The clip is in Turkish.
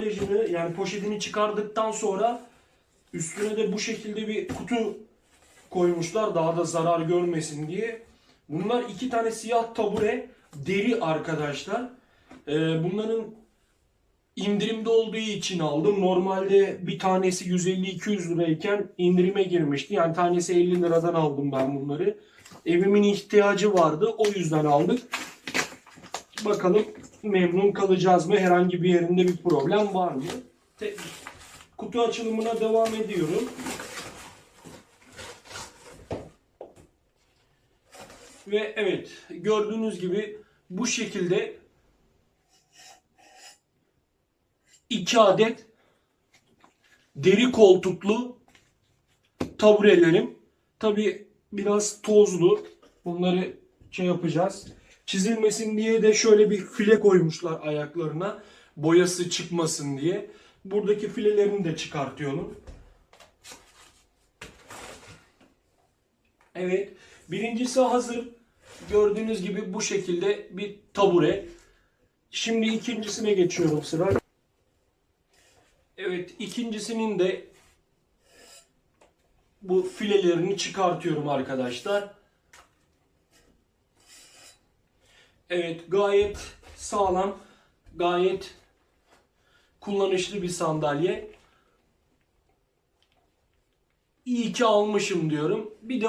ambalajını yani poşetini çıkardıktan sonra üstüne de bu şekilde bir kutu koymuşlar daha da zarar görmesin diye. Bunlar iki tane siyah tabure deri arkadaşlar. Ee, bunların indirimde olduğu için aldım. Normalde bir tanesi 150-200 lirayken indirime girmişti. Yani tanesi 50 liradan aldım ben bunları. Evimin ihtiyacı vardı. O yüzden aldık. Bakalım memnun kalacağız mı? Herhangi bir yerinde bir problem var mı? Kutu açılımına devam ediyorum. Ve evet gördüğünüz gibi bu şekilde iki adet deri koltuklu taburelerim. Tabi biraz tozlu. Bunları şey yapacağız. Çizilmesin diye de şöyle bir file koymuşlar ayaklarına. Boyası çıkmasın diye. Buradaki filelerini de çıkartıyorum. Evet. Birincisi hazır. Gördüğünüz gibi bu şekilde bir tabure. Şimdi ikincisine geçiyorum sıra. Evet ikincisinin de bu filelerini çıkartıyorum arkadaşlar. Evet gayet sağlam, gayet kullanışlı bir sandalye. İyi ki almışım diyorum. Bir de